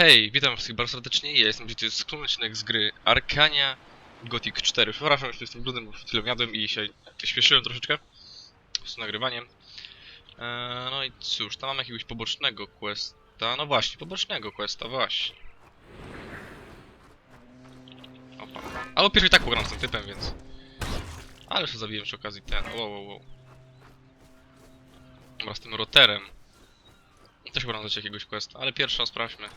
Hej, witam wszystkich bardzo serdecznie, ja jestem to jest odcinek z gry Arkania Gothic 4. Przepraszam, że jestem brudnym, bo chwilą jadłem i się śpieszyłem troszeczkę z nagrywaniem. Eee, no i cóż, tam mam jakiegoś pobocznego questa, no właśnie, pobocznego questa, właśnie. Opa. Albo pierwszy tak pogram z tym typem, więc... Ale już zabiłem przy okazji ten, wow, wow, wow. Dobra, z tym roterem. Też chyba dać jakiegoś questa, ale pierwsza sprawdźmy.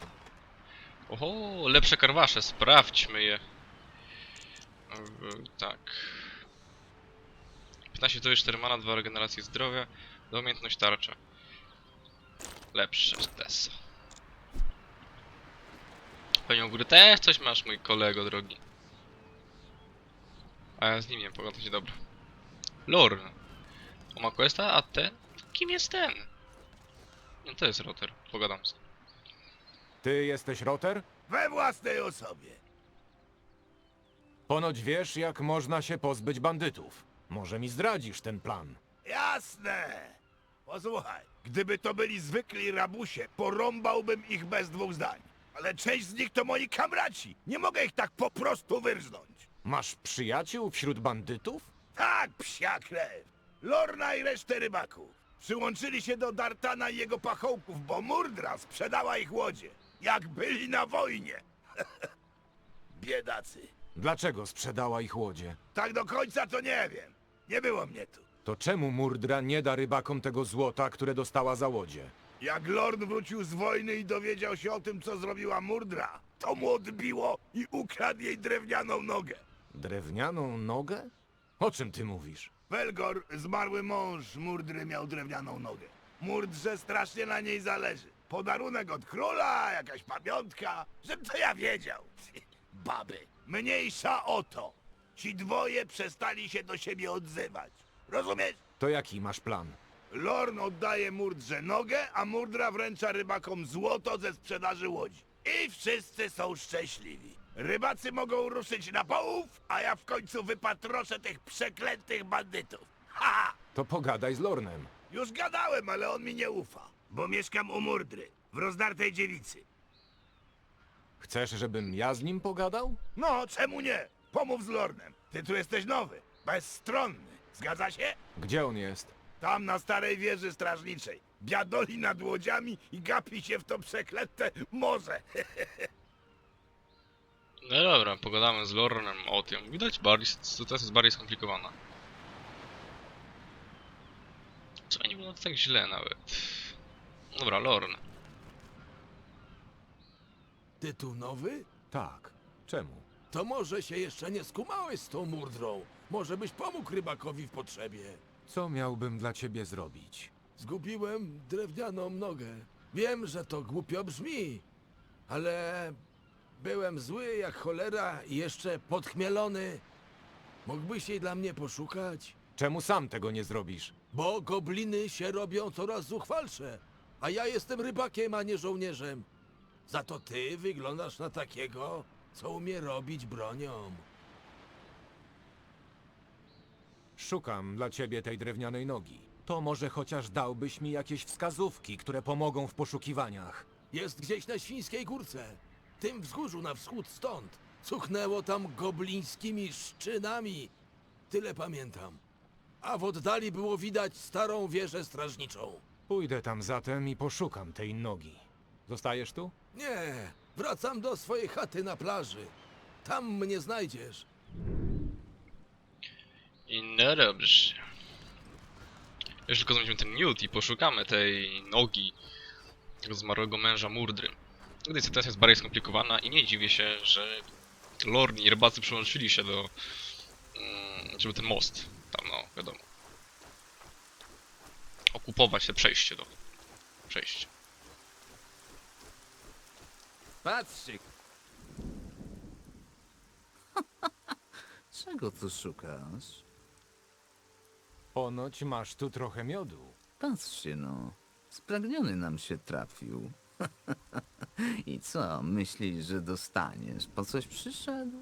Oho, lepsze karwasze, sprawdźmy je. Tak. 15 to jest 4 mana, 2 regeneracje zdrowia, do umiejętność tarcza. Lepsze tesa. Pewnie u góry też coś masz, mój kolego drogi. A ja z nim nie pogadać, dobra. Lorn. O ma questa, a ten? Kim jest ten? No to jest router, pogadam z nim. Ty jesteś Roter? We własnej osobie. Ponoć wiesz, jak można się pozbyć bandytów. Może mi zdradzisz ten plan. Jasne. Posłuchaj, gdyby to byli zwykli rabusie, porąbałbym ich bez dwóch zdań. Ale część z nich to moi kamraci. Nie mogę ich tak po prostu wyrżnąć. Masz przyjaciół wśród bandytów? Tak, psia krew. Lorna i resztę rybaków. Przyłączyli się do Dartana i jego pachołków, bo Murdra sprzedała ich łodzie. Jak byli na wojnie. Biedacy. Dlaczego sprzedała ich łodzie? Tak do końca to nie wiem. Nie było mnie tu. To czemu Murdra nie da rybakom tego złota, które dostała za łodzie? Jak Lord wrócił z wojny i dowiedział się o tym, co zrobiła Murdra, to mu odbiło i ukradł jej drewnianą nogę. Drewnianą nogę? O czym ty mówisz? Welgor, zmarły mąż Murdry, miał drewnianą nogę. Murdrze strasznie na niej zależy. Podarunek od króla, jakaś pamiątka, żebym to ja wiedział. Baby. Mniejsza o to. Ci dwoje przestali się do siebie odzywać. Rozumiesz? To jaki masz plan? Lorn oddaje Murdrze nogę, a Murdra wręcza rybakom złoto ze sprzedaży łodzi. I wszyscy są szczęśliwi. Rybacy mogą ruszyć na połów, a ja w końcu wypatroszę tych przeklętych bandytów. Ha! To pogadaj z Lornem. Już gadałem, ale on mi nie ufa. Bo mieszkam u Murdry, w rozdartej dziewicy. Chcesz, żebym ja z nim pogadał? No, czemu nie? Pomów z Lornem. Ty tu jesteś nowy, bezstronny. Zgadza się? Gdzie on jest? Tam na starej wieży strażniczej. Biadoli nad łodziami i gapi się w to przeklęte morze. No dobra, pogadamy z Lornem o tym. Widać, bardziej, sytuacja jest bardziej skomplikowana. Co nie było tak źle nawet. Dobra, Lorn. Tytuł nowy? Tak. Czemu? To może się jeszcze nie skumałeś z tą murdrą. Może byś pomógł rybakowi w potrzebie. Co miałbym dla ciebie zrobić? Zgubiłem drewnianą nogę. Wiem, że to głupio brzmi, ale byłem zły jak cholera i jeszcze podchmielony. Mógłbyś jej dla mnie poszukać? Czemu sam tego nie zrobisz? Bo gobliny się robią coraz zuchwalsze, a ja jestem rybakiem, a nie żołnierzem. Za to ty wyglądasz na takiego, co umie robić bronią. Szukam dla ciebie tej drewnianej nogi. To może chociaż dałbyś mi jakieś wskazówki, które pomogą w poszukiwaniach. Jest gdzieś na Świńskiej Górce. Tym wzgórzu na wschód stąd. Cuchnęło tam goblińskimi szczynami. Tyle pamiętam. A w oddali było widać starą wieżę strażniczą. Pójdę tam zatem i poszukam tej nogi. Zostajesz tu? Nie, wracam do swojej chaty na plaży. Tam mnie znajdziesz. I no dobrze. Jeszcze tylko znajdziemy ten Newt i poszukamy tej nogi tego zmarłego męża Murdry. Gdy sytuacja jest bardziej skomplikowana i nie dziwię się, że Lorn i rybacy przyłączyli się do... mm, żeby ten most tam, no, wiadomo. Okupować te przejście do... przejście. Patrzcie. Czego tu szukasz? Ponoć masz tu trochę miodu. Patrzcie no. Spragniony nam się trafił. I co, myślisz, że dostaniesz? Po coś przyszedł?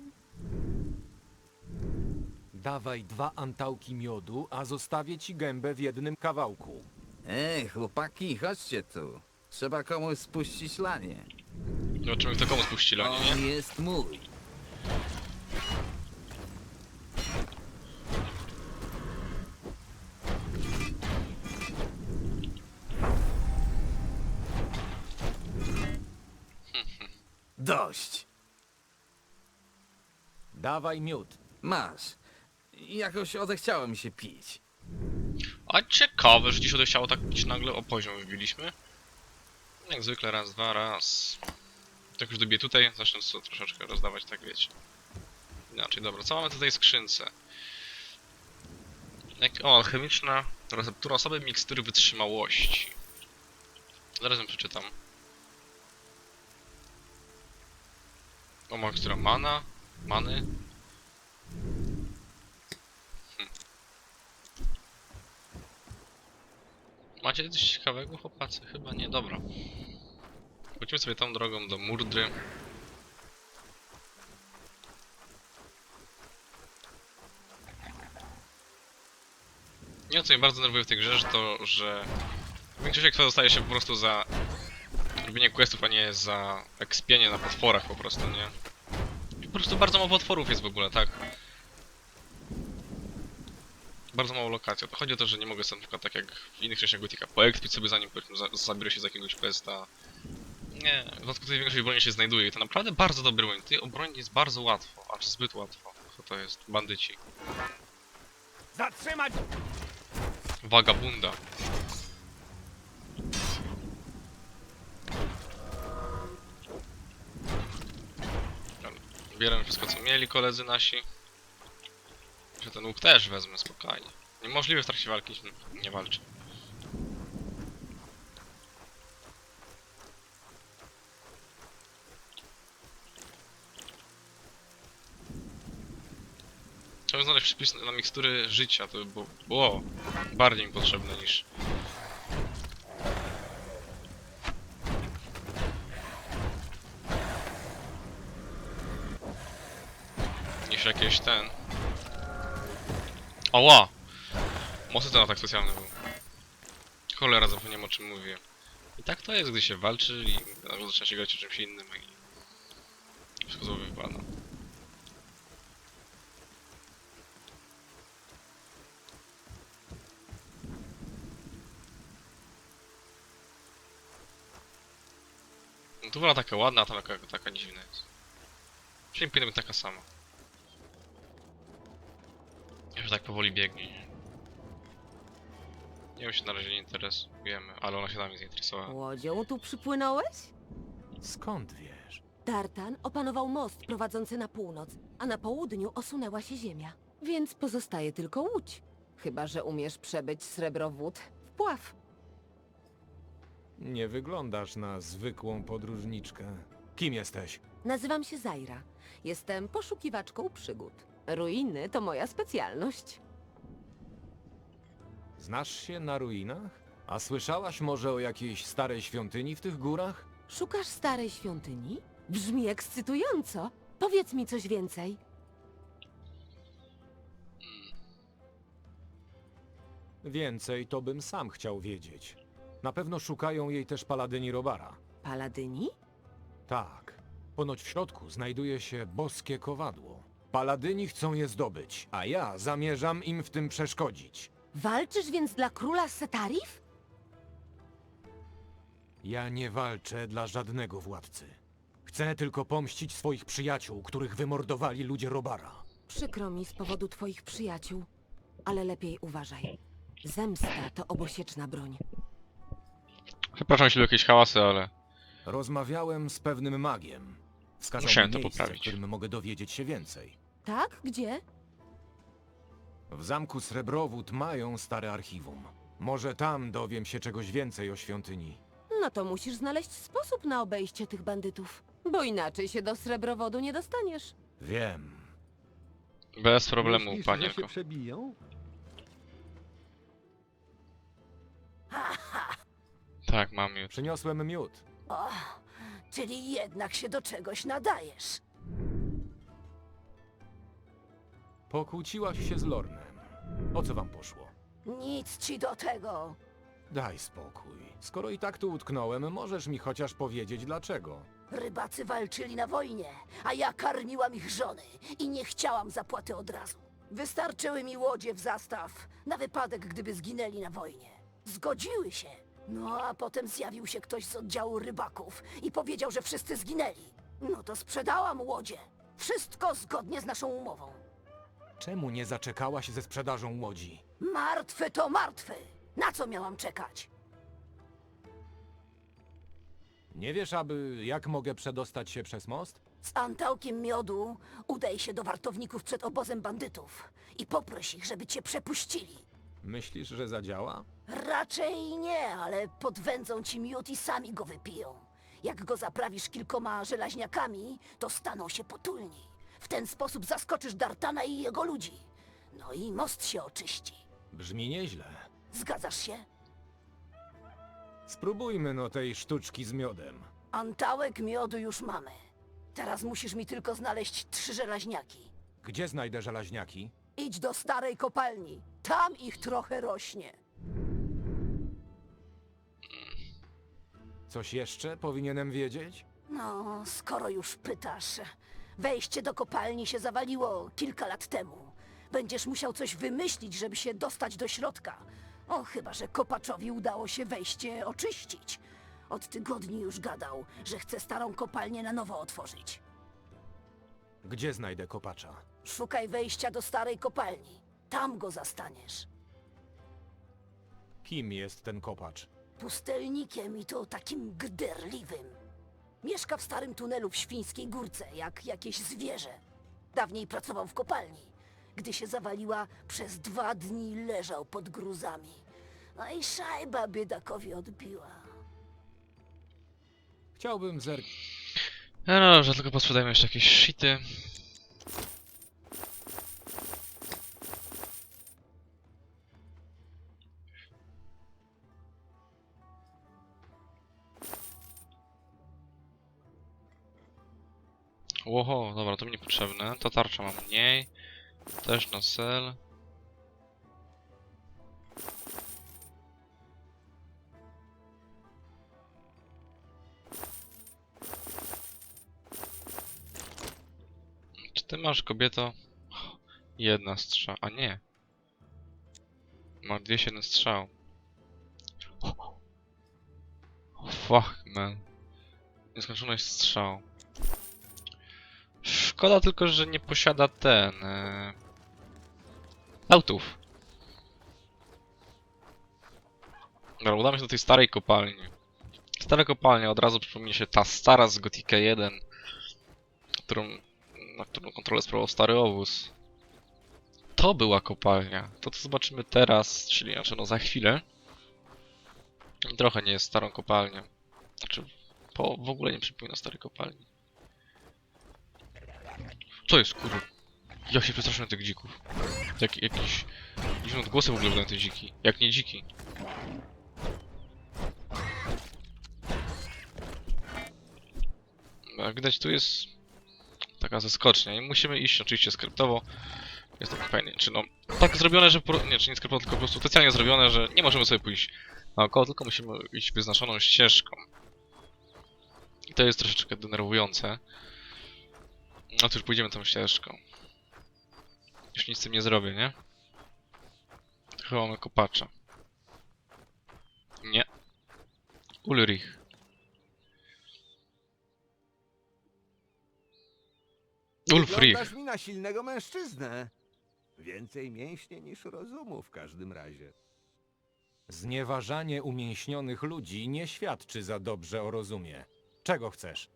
Dawaj dwa antałki miodu, a zostawię ci gębę w jednym kawałku. Ej, chłopaki, chodźcie tu. Trzeba komuś spuścić lanie. Zobaczymy kto komu spuści lonie, nie? On jest mój. Dość. Dawaj miód. Masz. Jakoś odechciało mi się pić. A ciekawe, że dziś odechciało tak ci nagle o poziom wybiliśmy. Jak zwykle raz, dwa, raz. Tak już dobiję tutaj, zacznę sobie troszeczkę rozdawać, tak wiecie. Inaczej, dobra, co mamy tutaj w skrzynce? Jak, o, alchemiczna receptura osoby mikstury wytrzymałości. Zaraz ją przeczytam. O, mikstura mana, many. Macie coś ciekawego, chłopacy? Chyba nie, dobra. Pójdźmy sobie tą drogą do Murdry. Nie, co mnie bardzo nerwuje w tej grze, że to, że większość ekwa dostaje się po prostu za robienie questów, a nie za ekspienie na potworach po prostu, nie? Po prostu bardzo mało potworów jest w ogóle, tak? Bardzo mało lokacji. To chodzi o to, że nie mogę sobie na przykład tak jak w innych częściach Gotika poekspić sobie zanim powiedzmy za, zabiorę się z jakiegoś questa. Nie, w dodatku tutaj większość broni się znajduje i to naprawdę bardzo dobry broń. Tutaj o broń jest bardzo łatwo, aż zbyt łatwo. Co to jest? Bandyci. Zatrzymać! Wagabunda. Bierzemy wszystko co mieli koledzy nasi. Że ten łuk też wezmę spokojnie. Niemożliwe w trakcie walki się nie walczy. Chciałbym znaleźć przepis na mikstury życia, to by było, było bardziej mi potrzebne niż... Niż jakieś ten... Oła! Mocny ten atak specjalny był. Cholera, zapomniałem o czym mówię. I tak to jest, gdy się walczy i zaczyna się grać o czymś innym i... Wszystko zło wypada. No tu była taka ładna, a tam taka, taka dziwna jest. Czyli powinna być taka sama. Już tak powoli biegnie. nie? Nią się na razie nie interesujemy, ale ona się nami zainteresowała. Łodzią tu przypłynąłeś? Skąd wiesz? Tartan opanował most prowadzący na północ, a na południu osunęła się ziemia. Więc pozostaje tylko łódź. Chyba, że umiesz przebyć srebrowód w pław. Nie wyglądasz na zwykłą podróżniczkę. Kim jesteś? Nazywam się Zaira. Jestem poszukiwaczką przygód. Ruiny to moja specjalność. Znasz się na ruinach? A słyszałaś może o jakiejś starej świątyni w tych górach? Szukasz starej świątyni? Brzmi ekscytująco. Powiedz mi coś więcej. Więcej to bym sam chciał wiedzieć. Na pewno szukają jej też paladyni Robara. Paladyni? Tak. Ponoć w środku znajduje się boskie kowadło. Paladyni chcą je zdobyć, a ja zamierzam im w tym przeszkodzić. Walczysz więc dla króla Setarif? Ja nie walczę dla żadnego władcy. Chcę tylko pomścić swoich przyjaciół, których wymordowali ludzie Robara. Przykro mi z powodu twoich przyjaciół, ale lepiej uważaj. Zemsta to obosieczna broń. Przepraszam, jeśli jakieś hałasy, ale... Rozmawiałem z pewnym magiem. Wskazał Musiałem mi to miejsce, poprawić. w którym mogę dowiedzieć się więcej. Tak? Gdzie? W zamku Srebrowód mają stare archiwum. Może tam dowiem się czegoś więcej o świątyni. No to musisz znaleźć sposób na obejście tych bandytów. Bo inaczej się do srebrowodu nie dostaniesz. Wiem. Bez problemu, Myślisz, że się przebiją? Tak, mam już. Przyniosłem miód. Czyli jednak się do czegoś nadajesz. Pokłóciłaś się z Lornem. O co wam poszło? Nic ci do tego. Daj spokój. Skoro i tak tu utknąłem, możesz mi chociaż powiedzieć dlaczego. Rybacy walczyli na wojnie, a ja karmiłam ich żony i nie chciałam zapłaty od razu. Wystarczyły mi łodzie w zastaw na wypadek, gdyby zginęli na wojnie. Zgodziły się. No a potem zjawił się ktoś z oddziału rybaków i powiedział, że wszyscy zginęli. No to sprzedałam łodzie. Wszystko zgodnie z naszą umową. Czemu nie zaczekałaś ze sprzedażą łodzi? Martwy to martwy. Na co miałam czekać? Nie wiesz, aby jak mogę przedostać się przez most? Z antałkiem miodu udaj się do wartowników przed obozem bandytów i poproś ich, żeby cię przepuścili. Myślisz, że zadziała? Raczej nie, ale podwędzą ci miód i sami go wypiją. Jak go zaprawisz kilkoma żelaźniakami, to staną się potulni. W ten sposób zaskoczysz Dartana i jego ludzi. No i most się oczyści. Brzmi nieźle. Zgadzasz się? Spróbujmy no tej sztuczki z miodem. Antałek miodu już mamy. Teraz musisz mi tylko znaleźć trzy żelaźniaki. Gdzie znajdę żelaźniaki? Idź do starej kopalni. Tam ich trochę rośnie. Coś jeszcze powinienem wiedzieć? No, skoro już pytasz. Wejście do kopalni się zawaliło kilka lat temu. Będziesz musiał coś wymyślić, żeby się dostać do środka. O, chyba że kopaczowi udało się wejście oczyścić. Od tygodni już gadał, że chce starą kopalnię na nowo otworzyć. Gdzie znajdę kopacza? Szukaj wejścia do starej kopalni. Tam go zastaniesz. Kim jest ten kopacz? Pustelnikiem i to takim gderliwym. Mieszka w starym tunelu w Świńskiej Górce, jak jakieś zwierzę. Dawniej pracował w kopalni. Gdy się zawaliła, przez dwa dni leżał pod gruzami. No i szajba biedakowi odbiła. Chciałbym zer... No dobrze, tylko posprzedajmy jeszcze jakieś shity. Łoho, dobra, to mi niepotrzebne. To tarcza mam mniej. Też na sel. Czy ty masz kobieto? Jedna strzał, a nie. Ma 207 strzał. Fuck, man. Nieskończoność strzał. Szkoda tylko, że nie posiada ten... E... Autów. Dobra, udamy się do tej starej kopalni. Stara kopalnia, od razu przypomni się ta stara z Gothica 1, którą, na którą kontrolę sprawował stary obóz. To była kopalnia. To, co zobaczymy teraz, czyli znaczy no za chwilę, trochę nie jest starą kopalnią. Znaczy, po, w ogóle nie przypomina starej kopalni. Co jest, kurwa? Ja się przestraszyłem tych dzików. Jak, jakieś dziwne odgłosy w ogóle wydają te dziki. Jak nie dziki. Jak widać, tu jest taka zaskocznia i musimy iść oczywiście skryptowo. Jest to fajnie, czy no, tak zrobione, że, po, nie, czy nie skryptowo, tylko po prostu specjalnie zrobione, że nie możemy sobie pójść naokoło, tylko musimy iść wyznaczoną ścieżką. I to jest troszeczkę denerwujące. No to już pójdziemy tą ścieżką. Już nic z tym nie zrobię, nie? Chyba mamy kopacza. Nie. Ulrich. Ulfrich. Wyglądasz mi na silnego mężczyznę. Więcej mięśnie niż rozumu w każdym razie. Znieważanie umięśnionych ludzi nie świadczy za dobrze o rozumie. Czego chcesz?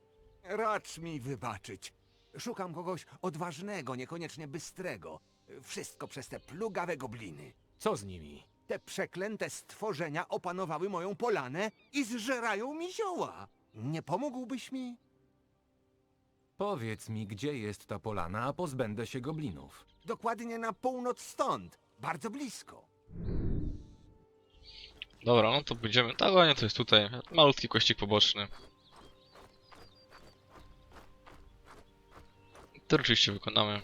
Racz mi wybaczyć. Szukam kogoś odważnego, niekoniecznie bystrego. Wszystko przez te plugawe gobliny. Co z nimi? Te przeklęte stworzenia opanowały moją polanę i zżerają mi zioła. Nie pomógłbyś mi? Powiedz mi, gdzie jest ta polana, a pozbędę się goblinów. Dokładnie na północ stąd. Bardzo blisko. Dobra, no to będziemy. Tak, ładnie to jest tutaj. Malutki kościk poboczny. To oczywiście wykonamy.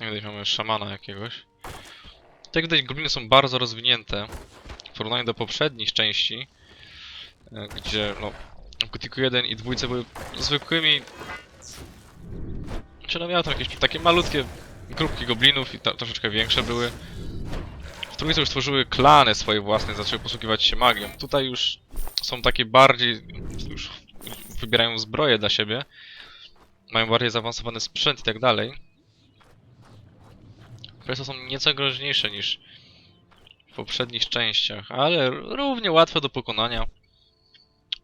Jak mamy szamana jakiegoś. Jak widać, gobliny są bardzo rozwinięte w porównaniu do poprzednich części, e, gdzie no, w Gothicu 1 i 2 były zwykłymi... Czy no miały tam jakieś takie malutkie grupki goblinów i troszeczkę większe były. W trójce już tworzyły klany swoje własne, zaczęły posługiwać się magią. Tutaj już są takie bardziej... już wybierają zbroje dla siebie. Mają bardziej zaawansowany sprzęt i tak dalej. To są nieco groźniejsze niż w poprzednich częściach, ale równie łatwe do pokonania.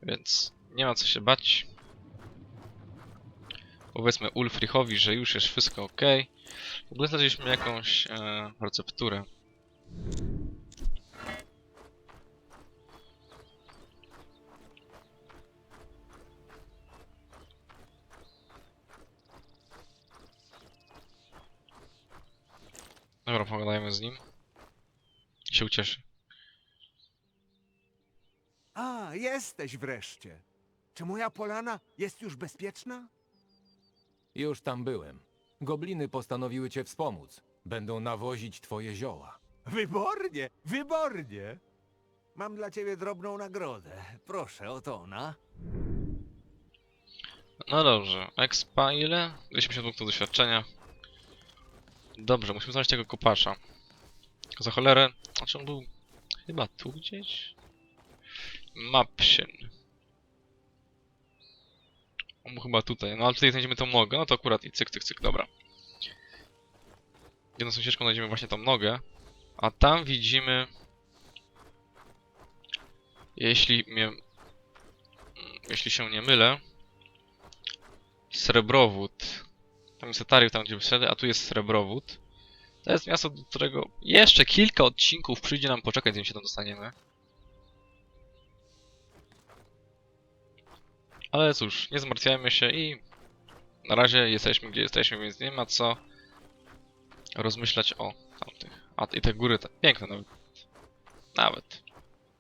Więc nie ma co się bać. Powiedzmy Ulfrichowi, że już jest wszystko ok. W ogóle znaleźliśmy jakąś e, recepturę. Dobra, pogadajmy z nim. Się ucieszy. A, jesteś wreszcie. Czy moja polana jest już bezpieczna? Już tam byłem. Gobliny postanowiły cię wspomóc. Będą nawozić twoje zioła. Wybornie, wybornie. Mam dla ciebie drobną nagrodę. Proszę, oto ona. No dobrze, expa ile? 250 punktów doświadczenia. Dobrze, musimy znaleźć tego kopacza. Tylko za cholerę... Znaczy on był... Chyba tu gdzieś? Mapsien. On był chyba tutaj, no ale tutaj znajdziemy tą nogę, no to akurat i cyk, cyk, cyk, dobra. Jedną sąsieczką znajdziemy właśnie tą nogę, a tam widzimy... Jeśli mnie... Jeśli się nie mylę, Srebrowód. Tam jest Etariów, tam gdzie wyszedł, a tu jest Srebrowód. To jest miasto, do którego jeszcze kilka odcinków przyjdzie nam poczekać, zanim się tam dostaniemy. Ale cóż, nie zmartwiajmy się i na razie jesteśmy gdzie jesteśmy, więc nie ma co rozmyślać o tamtych. A i te góry, te, piękne nawet. Nawet.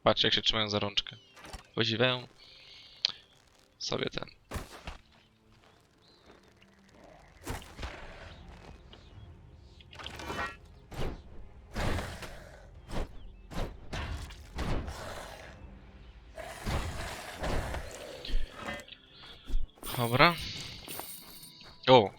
Patrzcie jak się trzymają za rączkę. Podziwiają sobie ten Dobra. O!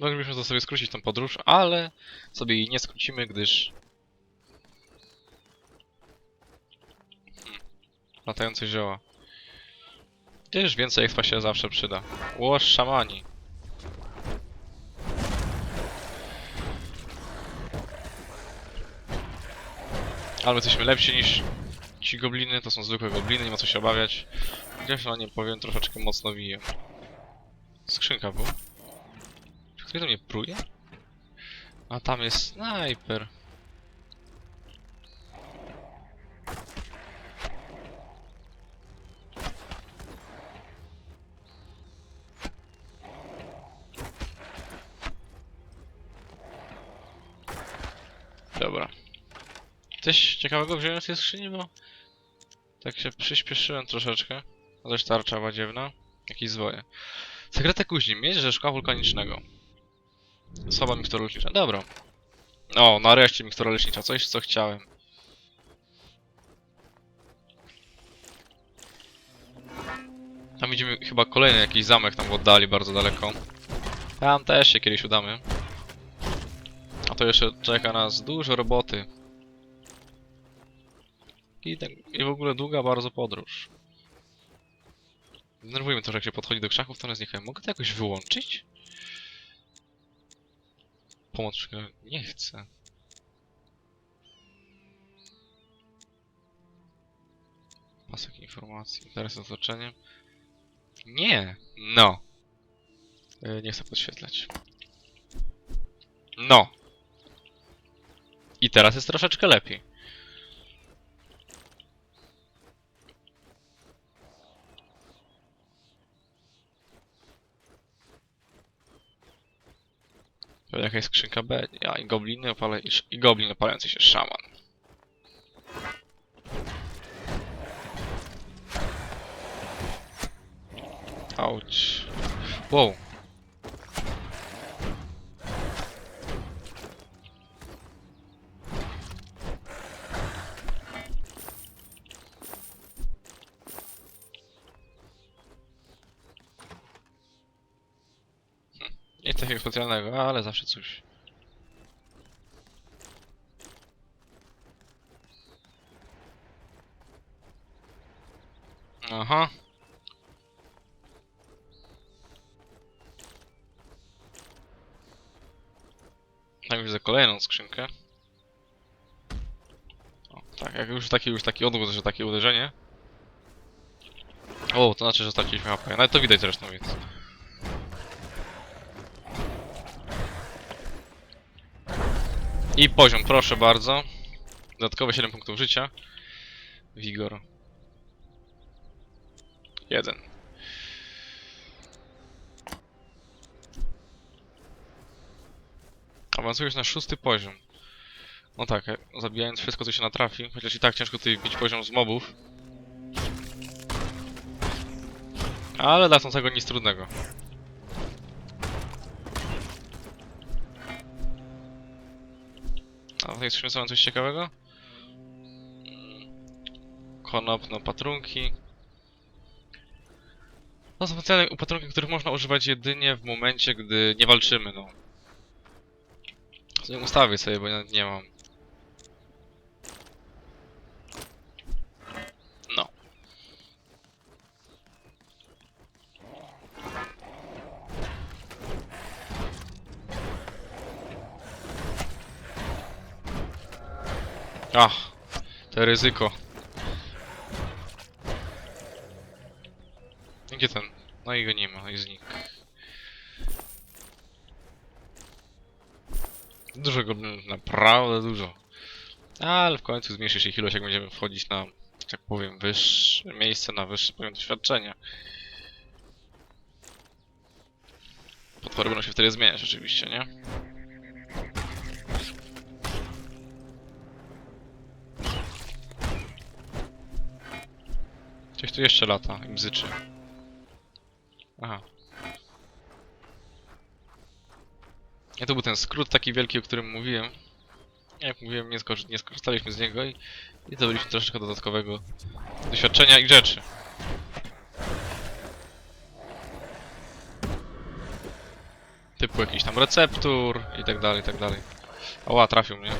Moglibyśmy to sobie skrócić tą podróż, ale sobie jej nie skrócimy, gdyż Latające zioła. Gdzieś więcej expa się zawsze przyda. Łoż szamani. Ale my jesteśmy lepsi niż ci gobliny, to są zwykłe gobliny, nie ma co się obawiać. Gdzieś na nie powiem troszeczkę mocno wiję. Skrzynka była. Czy ktoś do mnie pruje? A tam jest snajper. Coś ciekawego wziąłem z tej skrzyni, bo tak się przyspieszyłem troszeczkę. A też tarcza badziewna. Jakieś zwoje. Sekretek kuźni. Mieć ze szkła wulkanicznego. Słaba mikstura lecznicza. Dobra. O, nareszcie mikstura lecznicza. Coś, co chciałem. Tam widzimy chyba kolejny jakiś zamek tam w oddali, bardzo daleko. Tam też się kiedyś udamy. A to jeszcze czeka nas dużo roboty. I, tak, I w ogóle długa bardzo podróż. Denerwujemy to, że jak się podchodzi do krzaków, to one znikają. Mogę to jakoś wyłączyć? Pomoc Nie chcę. Pasek informacji. Teraz otoczenie. Nie! No! E, Nie chcę podświetlać. No! I teraz jest troszeczkę lepiej. To jakaś skrzynka B. Ja i gobliny opale... i goblin opalający się szaman. Auć. Wow. Specjalnego, ale zawsze coś. Aha. Tam widzę kolejną skrzynkę. O, tak, jak już taki, już taki odgłos, że takie uderzenie. O, to znaczy, że straciliśmy HP. Nawet to widać zresztą, więc... I poziom, proszę bardzo. Dodatkowe 7 punktów życia. Wigor. 1. Awansujesz na szósty poziom. No tak, zabijając wszystko co się natrafi, chociaż i tak ciężko tutaj bić poziom z mobów. Ale dla tego nic trudnego. A tutaj słyszymy mam coś ciekawego? Konopno patrunki. To są specjalne opatrunki, których można używać jedynie w momencie, gdy nie walczymy, no. Nie ustawię sobie, bo nie mam. Ach, to ryzyko. Gdzie ten? No i go nie ma, i znikł. Dużo goblinów, naprawdę dużo. Ale w końcu zmniejszy się ilość, jak będziemy wchodzić na, tak powiem, wyższe miejsce, na wyższy poziom doświadczenia. Potwory będą się wtedy zmieniać oczywiście, nie? Coś tu jeszcze lata i bzyczy. Aha. Ja to był ten skrót taki wielki, o którym mówiłem. Jak mówiłem, nie, skor nie skorzystaliśmy z niego i, i zdobyliśmy troszeczkę dodatkowego doświadczenia i rzeczy. Typu jakiś tam receptur i tak dalej, i tak dalej. Oła, trafił mnie.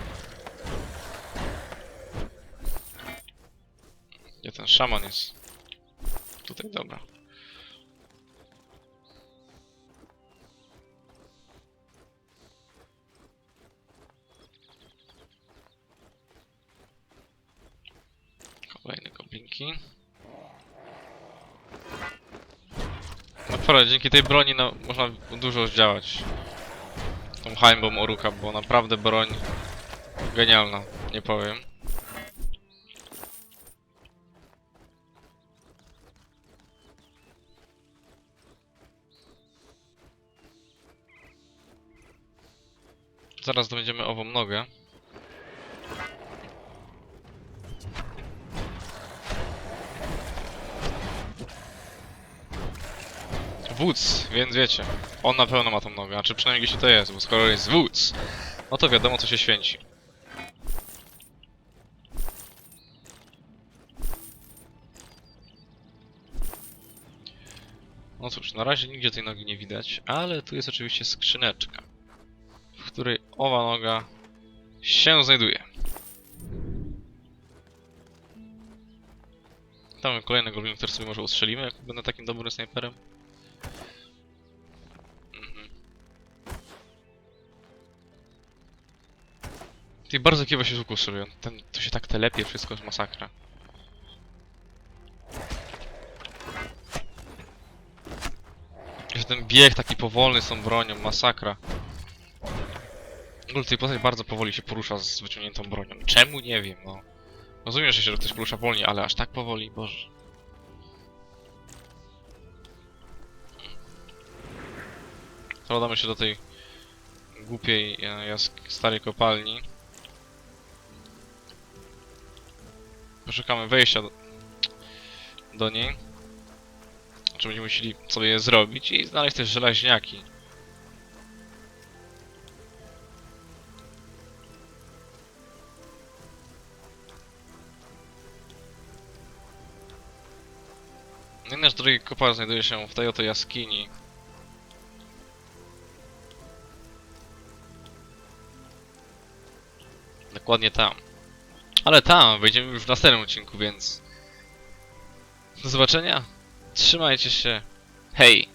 Gdzie ten szaman jest? Tutaj, dobra. Kolejne goblinki. No naprawdę, dzięki tej broni no, można dużo zdziałać. Tą hańbą Oruka, bo naprawdę broń genialna, nie powiem. Zaraz zdobędziemy ową nogę. Wódz, więc wiecie. On na pewno ma tą nogę, a czy przynajmniej jeśli to jest, bo skoro jest wódz, no to wiadomo co się święci. No cóż, na razie nigdzie tej nogi nie widać, ale tu jest oczywiście skrzyneczka, owa noga się znajduje. Tam kolejny goblin, który sobie może ustrzelimy, jak będę takim dobrym snajperem. Mhm. Ty bardzo kiwa się łuku. Ten, to się tak telepie, wszystko jest masakra. Ten bieg taki powolny z tą bronią, masakra. W ogóle tej postać bardzo powoli się porusza z wyciągniętą bronią. Czemu? Nie wiem, no. Rozumiem, że się ktoś porusza wolniej, ale aż tak powoli, boże. Składamy się do tej głupiej e, starej kopalni. Poszukamy wejścia do, do niej. Znaczy będziemy musieli sobie je zrobić i znaleźć też żelaźniaki. Nasz drogi kopalń znajduje się w tej oto jaskini. Dokładnie tam. Ale tam wejdziemy już w następnym odcinku, więc... Do zobaczenia. Trzymajcie się. Hej!